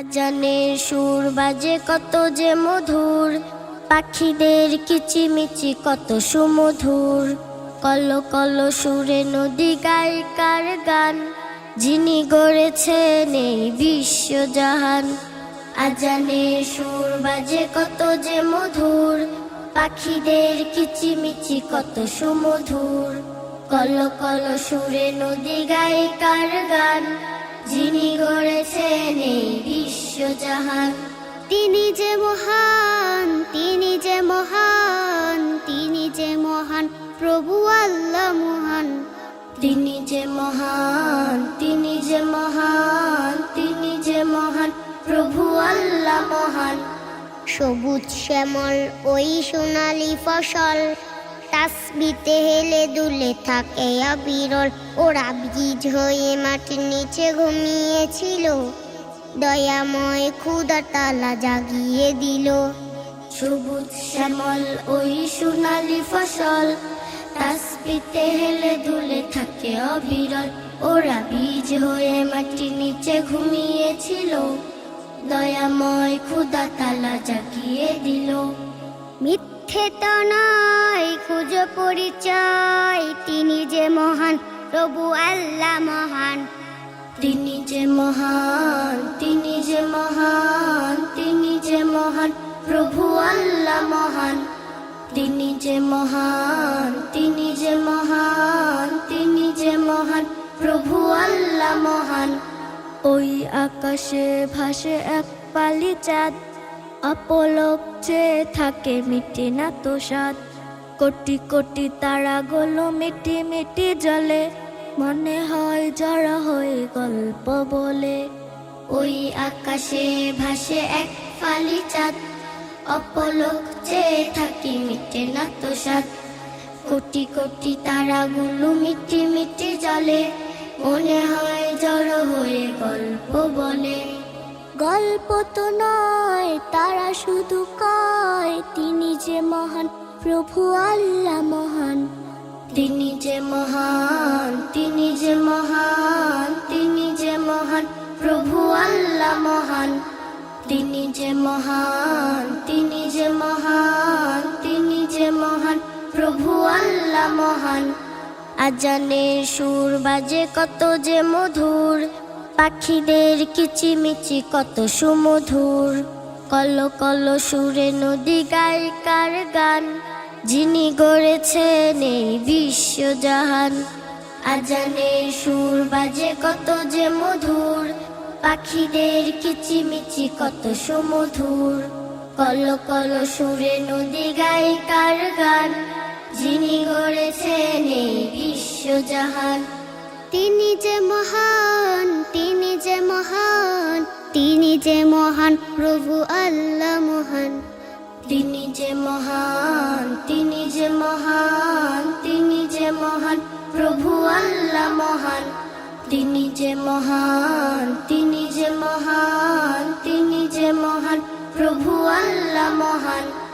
আজানের সুর বাজে কত যে মধুর। পাখিদের কিচিমিচি কত সুমধুর। কল কল সুরে নদী গায়িকার গান। যিনি গড়েছেন এই বিশ্বজাহান। আজানের সুর বাজে কত যে মধুর। পাখিদের কিচিমিচি কত সুমধুর। কল কল সুরে নদী গায়িকার গান। যিনি গড়েছেন এই বিশ্বজাহান তিনি যে মহান তিনি যে মহান তিনি যে মহান প্রভু আল্লাহ মহান। তিনি যে মহান তিনি যে মহান তিনি যে মহান প্রভু আল্লাহ মহান। সবুজ শ্যামল ওই সোনালি ফসল তাসবিতে হেলে দুলে থাকে অবিরল। ওরা বীজ হয়ে মাটির নিচে ঘুমিয়েছিল। দয়াময় ক্ষুদা তালা জাগিয়ে দিল। সবুজ শ্যামল, ওই সোনালি ফসল। তাসবিতে হেলে দুলে থাকে অবিরল। ওরা বীজ হয়ে মাটির নিচে ঘুমিয়েছিল। দয়াময় খুদা তালা জাগিয়ে দিল। তো নয়, খুঁজো পরিচয়। তিনি যে মহান, প্রভু আল্লাহ মহান। তিনি যে মহান, তিনি যে মহান, তিনি যে মহান, প্রভু আল্লাহ মহান। তিনি যে মহান, তিনি যে মহান, তিনি যে মহান, প্রভু আল্লাহ মহান। ওই আকাশে ভাসে এক পালি চাঁদ অপলক চেয়ে থাকে মিটি না তো সাদ কোটি কোটি তারা তারাগুলো মিটি মিটি জলে মনে হয় জড়া হয়ে গল্প বলে। ওই আকাশে ভাসে এক ফালি চাঁদ। অপলক চেয়ে থাকি মিটে না তো সাদ কোটি কোটি তারাগুলো মিটি মিটি জলে মনে হয় জড়ো হয়ে গল্প বলে। গল্প তো নয় তারা শুধু কয়, তিনি যে মহান, প্রভু আল্লাহ মহান। তিনি যে মহান, তিনি যে মহান, তিনি যে মহান, প্রভু আল্লাহ মহান। তিনি যে মহান, তিনি যে মহান, তিনি যে মহান, প্রভু আল্লাহ মহান। আজানের সুর বাজে কত যে মধুর, পাখিদের কিচিমিচি কত সুমধুর। কল কল সুরে নদী গায়িকার গান। যিনি গড়েছেন এই বিশ্বজাহান। আজানের সুর বাজে কত যে মধুর। পাখিদের কিচিমিচি কত সুমধুর। কল কল সুরে নদী গায়িকার গান। যিনি গড়েছেন এই বিশ্বজাহান। তিনি যে মহান, তিনি যে মহান তিনি যে মহান, প্রভু আল্লাহ মহান। তিনি যে মহান, তিনি যে মহান, তিনি যে মহান, প্রভু আল্লাহ মহান। তিনি যে মহান, তিনি যে মহান, তিনি যে মহান, প্রভু আল্লাহ মহান।